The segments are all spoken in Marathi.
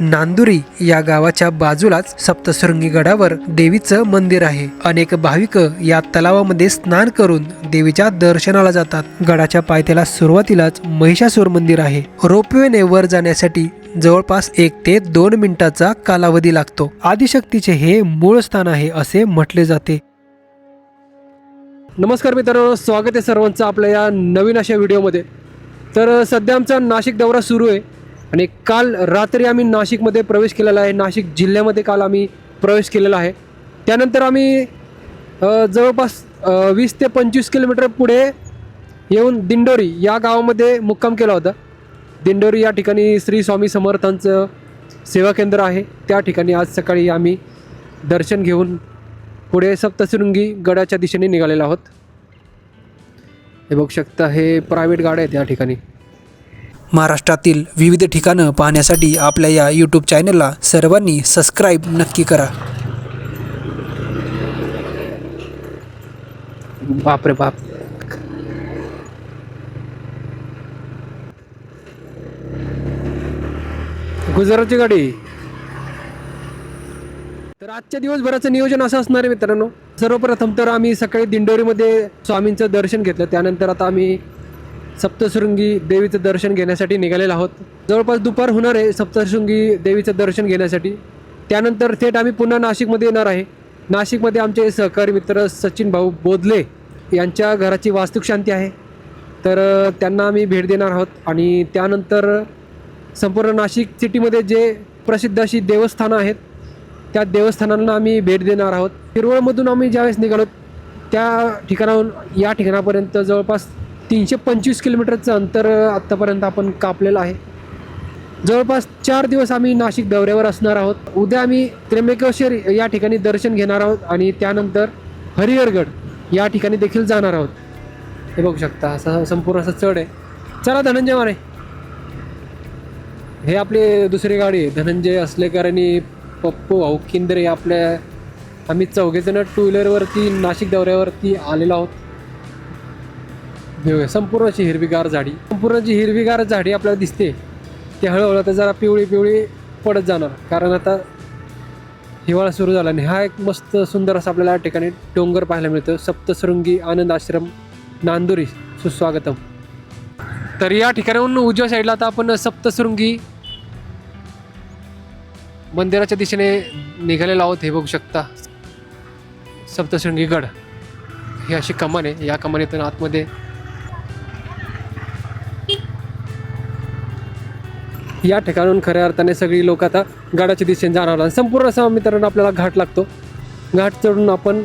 नांदुरी या गावाच्या बाजूलाच सप्तशृंगी गडावर देवीचं मंदिर आहे. अनेक भाविक या तलावामध्ये स्नान करून देवीच्या दर्शनाला जातात. गडाच्या पायथ्याला सुरुवातीलाच महिषासूर मंदिर आहे. रोपवेने वर जाण्यासाठी जवळपास एक ते दोन मिनिटाचा कालावधी लागतो. आदिशक्तीचे हे मूळ स्थान आहे असे म्हटले जाते. नमस्कार मित्रांनो स्वागत आहे सर्वांचं आपल्या या नवीन अशा व्हिडिओमध्ये. तर सध्या आमचा नाशिक दौरा सुरू आहे. आणि काल रात्री आम्ही नाशिकमध्ये प्रवेश केलेला आहे. नाशिक जिल्ह्यामध्ये काल आम्ही प्रवेश केलेला आहे. त्यानंतर आम्ही जवळपास वीस ते पंचवीस किलोमीटर पुढे येऊन दिंडोरी या गावामध्ये मुक्काम केला होता. दिंडोरी या ठिकाणी श्री स्वामी समर्थांचं सेवा केंद्र आहे. त्या ठिकाणी आज सकाळी आम्ही दर्शन घेऊन पुढे सप्तशृंगी गडाच्या दिशेने निघालेलो आहोत. हे बघू शकता हे प्रायव्हेट गाड्या आहेत या ठिकाणी. महाराष्ट्रातील विविध ठिकाणं पाहण्यासाठी आपल्या या यूट्यूब चॅनलला सर्वांनी सबस्क्राईब नक्की करा. बापरे बाप. गुजरातची गाडी. तर आजच्या दिवसभराचं नियोजन असं असणार आहे मित्रांनो. सर्वप्रथम तर आम्ही सकाळी दिंडोरीमध्ये स्वामींचं दर्शन घेतलं. त्यानंतर आता आम्ही सप्तशृंगी देवीचं दर्शन घेण्यासाठी निघालेलो आहोत. जवळपास दुपार होणार आहे सप्तशृंगी देवीचं दर्शन घेण्यासाठी. त्यानंतर थेट आम्ही पुन्हा नाशिकमध्ये येणार आहे. नाशिकमध्ये आमचे सहकारी मित्र सचिन भाऊ बोधले यांच्या घराची वास्तुक शांती आहे. तर त्यांना आम्ही भेट देणार आहोत आणि त्यानंतर संपूर्ण नाशिक सिटीमध्ये जे प्रसिद्ध अशी देवस्थानं आहेत त्या देवस्थानांना आम्ही भेट देणार आहोत. शिरवळमधून आम्ही ज्यावेळेस निघालो त्या ठिकाणाहून या ठिकाणापर्यंत जवळपास तीनशे पंचवीस किलोमीटरचं अंतर आत्तापर्यंत आपण कापलेलं आहे. जवळपास चार दिवस आम्ही नाशिक दौऱ्यावर असणार आहोत. उद्या आम्ही त्र्यंबकेश्वर या ठिकाणी दर्शन घेणार आहोत आणि त्यानंतर हरिहरगड या ठिकाणी देखील जाणार आहोत. हे बघू शकता असं संपूर्ण असं चढ आहे. चला धनंजय माने. हे आपली दुसरी गाडी आहे. धनंजय असलेकर आणि पप्पू भाऊ किंदरे आपल्या आम्ही चौघेजणं टू व्हीलरवरती नाशिक दौऱ्यावरती आलेलो आहोत. संपूर्ण अशी हिरवीगार झाडी. संपूर्ण जी हिरवीगार झाडी आपल्याला दिसते ती हळूहळू आता जरा पिवळी पिवळी पडत जाणार. कारण आता हिवाळा सुरू झाला आणि हा एक मस्त सुंदर असा आपल्याला या ठिकाणी डोंगर पाहायला मिळतं सप्तशृंगी आनंद आश्रम नांदुरी. सुस्वागतम. तर या ठिकाणाहून उजव्या साईडला आता आपण सप्तशृंगी मंदिराच्या दिशेने निघालेलो आहोत. हे बघू शकता. सप्तशृंगी गड ही अशी कमान आहे. या कमानीतून आतमध्ये या ठिकाणून खऱ्या अर्थाने सगळी लोक आता गडाच्या दिशेने जाणार आहेत. संपूर्ण असा मित्रांनो आपल्याला घाट लागतो. घाट चढून आपण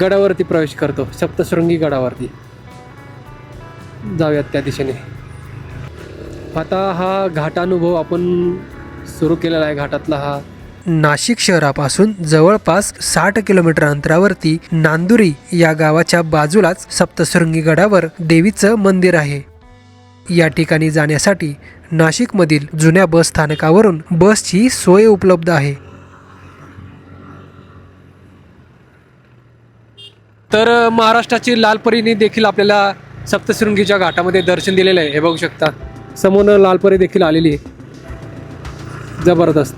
गडावरती प्रवेश करतो. सप्तशृंगी गडावरती. जाऊयात त्या दिशेने. आता हा घाटानुभव आपण सुरू केलेला आहे घाटातला हा. नाशिक शहरापासून जवळपास साठ किलोमीटर अंतरावरती नांदुरी या गावाच्या बाजूलाच सप्तशृंगी गडावर देवीचं मंदिर आहे. या ठिकाणी जाण्यासाठी नाशिकमधील जुन्या बस स्थानकावरून बसची सोय उपलब्ध आहे. तर महाराष्ट्राची लालपरीने देखील आपल्याला सप्तशृंगीच्या घाटामध्ये दर्शन दिलेलं आहे. हे बघू शकता. समोर लालपरी देखील आलेली आहे. जबरदस्त.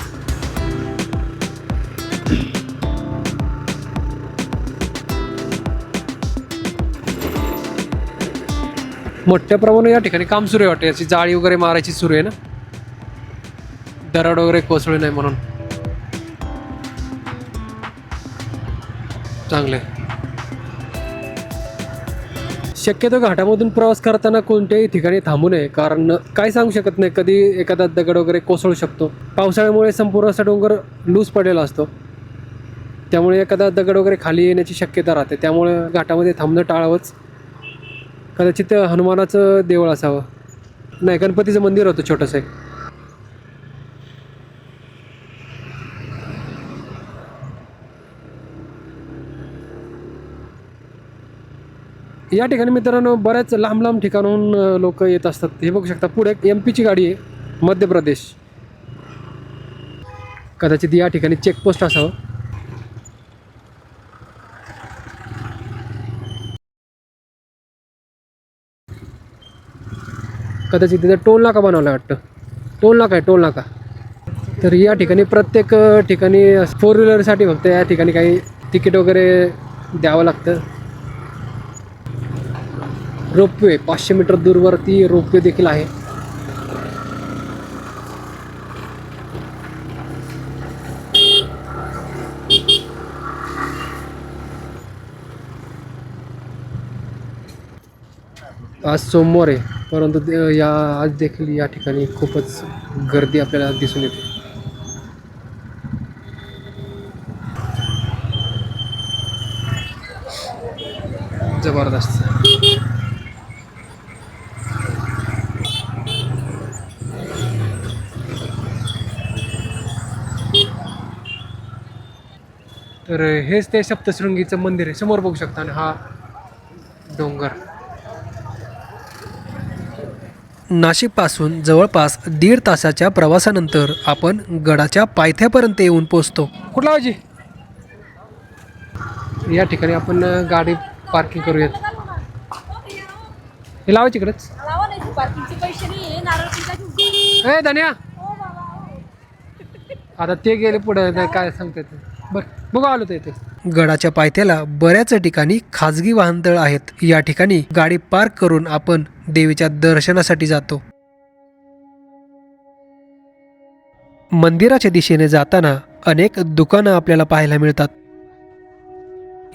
मोठ्या प्रमाणात या ठिकाणी काम सुरू आहे वाटते. याची जाळी वगैरे मारायची सुरू आहे ना? दरड वगैरे कोसळू नाही म्हणून. चांगले शक्यतो घाटामधून प्रवास करताना कोणत्याही ठिकाणी थांबू नये. कारण काय सांगू शकत नाही. कधी एखादा दगड वगैरे कोसळू शकतो. पावसाळ्यामुळे संपूर्ण असा डोंगर लूज पडलेला असतो. त्यामुळे एखादा दगड वगैरे खाली येण्याची शक्यता राहते. त्यामुळे घाटामध्ये थांबणं टाळावंच. कदाचित हनुमानाचं देवळ असावं. नाही गणपतीचं मंदिर होतं छोटंसं एक. या ठिकाणी मित्रांनो बऱ्याच लांब लांब ठिकाणाहून लोक येत असतात. हे बघू शकता पुढे एक एम पीची गाडी आहे मध्य प्रदेश. कदाचित या ठिकाणी चेकपोस्ट असावं. कदाचित तिथं टोल नाका बनवला वाटतं. टोल नाका आहे टोल नाका. तर या ठिकाणी प्रत्येक ठिकाणी फोर व्हीलरसाठी फक्त या ठिकाणी काही तिकीट वगैरे द्यावं लागतं. रोपवे पाचशे मीटर दूरवरती रोपवे देखील आहे. आज सोमवार आहे. परंतु या आज देखील या ठिकाणी खूपच गर्दी आपल्याला दिसून येते. जबरदस्त. तर हेच ते सप्तशृंगीचं मंदिर आहे. समोर बघू शकता आणि हा डोंगर. नाशिकपासून जवळपास दीड तासाच्या प्रवासानंतर आपण गडाच्या पायथ्यापर्यंत येऊन पोचतो कुठला वाजी या ठिकाणी आपण गाडी पार्किंग करूयात. हे लावायची इकडेच. ए धन्या! हो हो. आता ते गेले पुढे काय सांगते ते बर बघू आलो ते इथे. गडाच्या पायथ्याला बऱ्याच ठिकाणी खाजगी वाहनतळ आहेत. या ठिकाणी गाडी पार्क करून आपण देवीच्या दर्शनासाठी जातो. मंदिराच्या दिशेने जाताना अनेक दुकानं आपल्याला पाहायला मिळतात.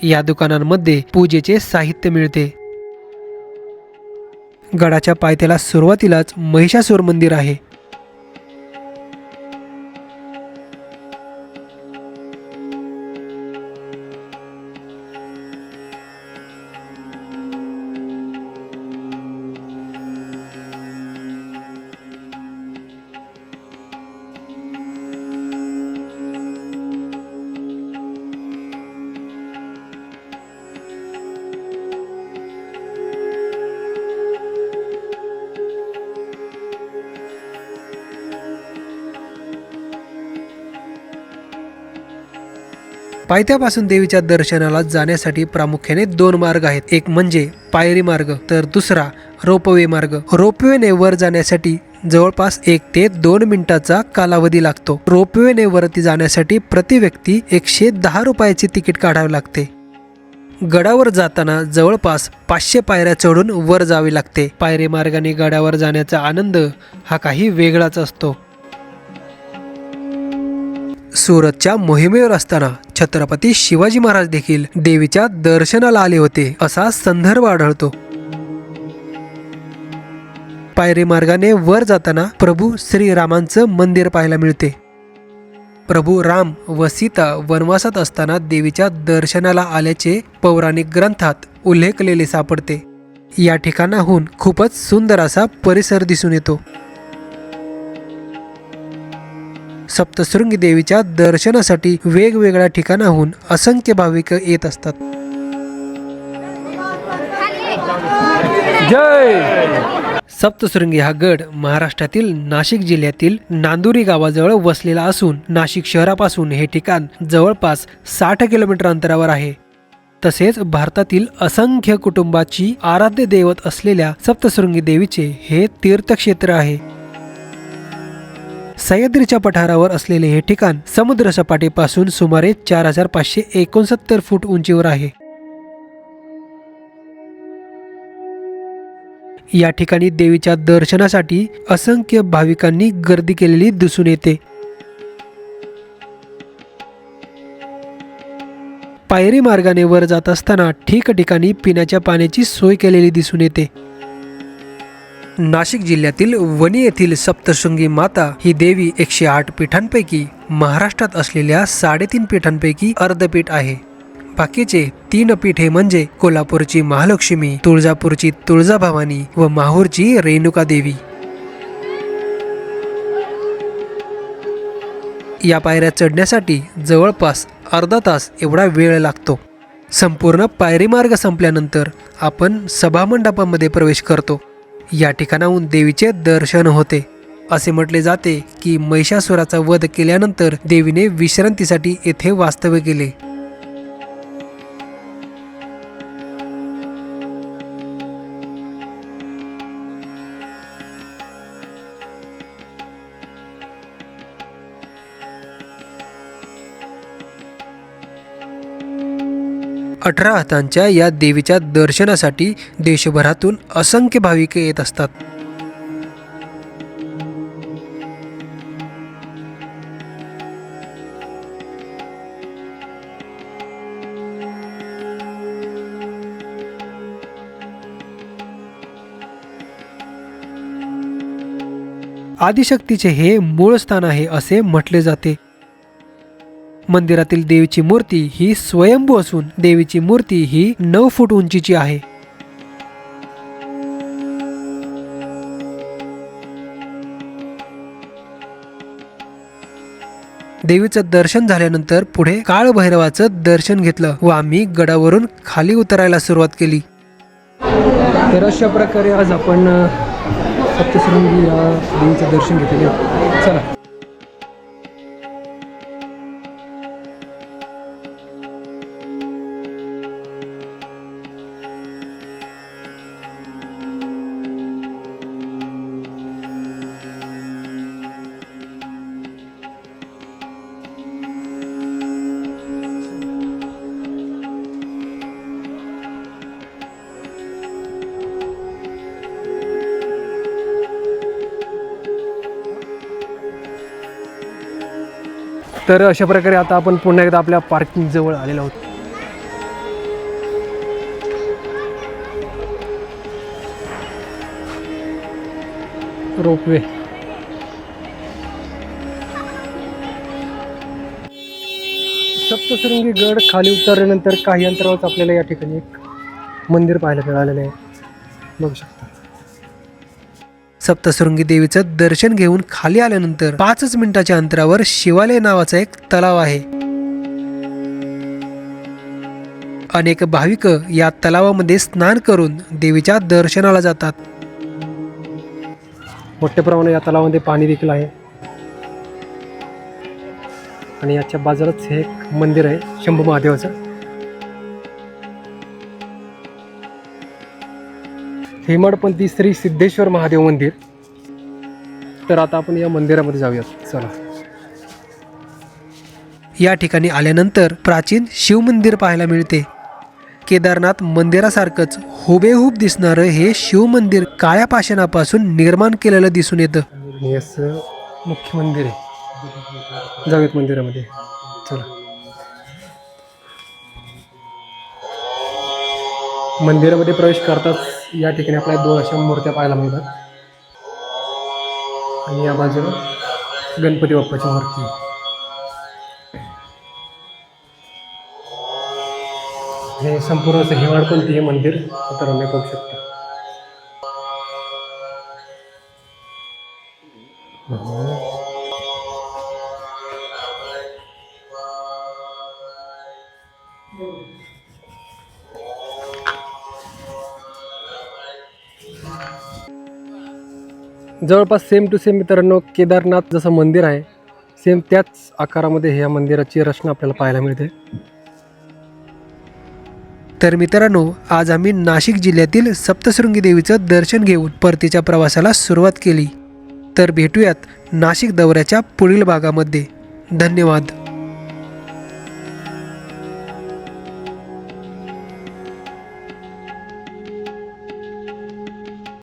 या दुकानांमध्ये पूजेचे साहित्य मिळते. गडाच्या पायथ्याला सुरुवातीलाच महिषासूर मंदिर आहे. पायथ्यापासून देवीच्या दर्शनाला जाण्यासाठी प्रामुख्याने दोन मार्ग आहेत. एक म्हणजे पायरी मार्ग तर दुसरा रोपवे मार्ग. रोपवेने वर जाण्यासाठी जवळपास एक ते दोन मिनिटाचा कालावधी लागतो. रोपवेने वरती जाण्यासाठी प्रति व्यक्ती एकशे दहा रुपयाचे तिकीट काढावे लागते. गडावर जाताना जवळपास पाचशे पायऱ्या चढून वर जावे लागते. पायरी मार्गाने गडावर जाण्याचा आनंद हा काही वेगळाच असतो. सुरतच्या मोहिमेवर असताना छत्रपती शिवाजी महाराज देखील देवीच्या दर्शनाला आले होते असा संदर्भ आढळतो. पायरी मार्गाने वर जाताना प्रभू श्रीरामांचं मंदिर पाहायला मिळते. प्रभू राम व सीता वनवासात असताना देवीच्या दर्शनाला आल्याचे पौराणिक ग्रंथात उल्लेखलेले सापडते. या ठिकाणाहून खूपच सुंदर असा परिसर दिसून येतो. सप्तशृंगी देवीच्या दर्शनासाठी वेगवेगळ्या ठिकाणाहून असंख्य भाविक येत असतात. जय! सप्तशृंगी हा गड महाराष्ट्रातील नाशिक जिल्ह्यातील नांदुरी गावाजवळ वसलेला असून नाशिक शहरापासून हे ठिकाण जवळपास साठ किलोमीटर अंतरावर आहे. तसेच भारतातील असंख्य कुटुंबाची आराध्य दैवत असलेल्या सप्तशृंगी देवीचे हे तीर्थक्षेत्र आहे. सह्याद्रीच्या पठारावर असलेले हे ठिकाण समुद्र सपाटीपासून सुमारे चार हजार पाचशे एकोणसत्तर फूट उंचीवर आहे. या ठिकाणी देवीच्या दर्शनासाठी असंख्य भाविकांनी गर्दी केलेली दिसून येते. पायरी मार्गाने वर जात असताना ठिकठिकाणी पिण्याच्या पाण्याची सोय केलेली दिसून येते. नाशिक जिल्ह्यातील वणी येथील सप्तशृंगी माता ही देवी एकशे आठ पीठांपैकी महाराष्ट्रात असलेल्या साडेतीन पीठांपैकी अर्धपीठ आहे. बाकीचे तीन पीठे म्हणजे कोल्हापूरची महालक्ष्मी तुळजापूरची तुळजाभवानी व माहूरची रेणुका देवी. या पायऱ्या चढण्यासाठी जवळपास अर्धा तास एवढा वेळ लागतो. संपूर्ण पायरी मार्ग संपल्यानंतर आपण सभामंडपामध्ये प्रवेश करतो. या ठिकाणाहून देवीचे दर्शन होते. असे म्हटले जाते की महिषासुराचा वध केल्यानंतर देवीने विश्रांतीसाठी येथे वास्तव्य केले. अठरा हातांच्या या देवीच्या दर्शनासाठी देशभरातून असंख्य भाविक येत असतात. आदिशक्तीचे हे मूळ स्थान आहे असे म्हटले जाते. मंदिरातील देवीची मूर्ती ही स्वयंभू असून देवीची मूर्ती ही नऊ फूट उंचीची आहे. देवीचं दर्शन झाल्यानंतर पुढे काळभैरवाचं दर्शन घेतलं व आम्ही गडावरून खाली उतरायला सुरुवात केली. तर अशा प्रकारे आज आपण सप्तशृंगी या देवीचं दर्शन घेतले चला. तर अशा प्रकारे आता आपण पुन्हा एकदा आपल्या पार्किंग जवळ आलेलो आहोत. रोपवे सप्तशृंगी गड खाली उतरल्यानंतर काही अंतरावरच आपल्याला या ठिकाणी एक मंदिर पाहायला मिळालेलं आहे. बघू शकता. सप्तशृंगी देवीचं दर्शन घेऊन खाली आल्यानंतर पाचच मिनिटाच्या अंतरावर शिवालय नावाचा एक तलाव आहे. अनेक भाविक या तलावामध्ये स्नान करून देवीच्या दर्शनाला जातात. मोठ्या प्रमाणात या तलावामध्ये पाणी देखील आहे. आणि याच्या बाजूलाच हे एक मंदिर आहे शंभू महादेवाचं. हेमाडपंथी श्री सिद्धेश्वर महादेव मंदिर. तर आता आपण या मंदिरामध्ये जाऊयात. चला. या ठिकाणी आल्यानंतर प्राचीन शिवमंदिर पाहायला मिळते. केदारनाथ मंदिरासारखंच हुबेहूब दिसणारं हे शिवमंदिर काळ्या पाषाणापासून निर्माण केलेलं दिसून येतं. हे असं मुख्य मंदिर आहे. जाऊयात मंदिरामध्ये. चला. मंदिरामध्ये प्रवेश करताच या ठिकाणी आपल्याला दोन अशा मूर्त्या पाहायला मिळतात. आणि या बाजूला गणपती बाप्पाची मूर्ती. हे संपूर्ण असं हिवाळपंथी हे मंदिर. मित्रांनो शकतो. Oh. जवळपास सेम टू सेम मित्रांनो केदारनाथ जसं मंदिर आहे सेम त्याच आकारामध्ये ह्या मंदिराची रचना आपल्याला पाहायला मिळते. तर मित्रांनो आज आम्ही नाशिक जिल्ह्यातील सप्तशृंगी देवीचं दर्शन घेऊन परतीच्या प्रवासाला सुरुवात केली. तर भेटूयात नाशिक दौऱ्याच्या पुढील भागामध्ये. धन्यवाद.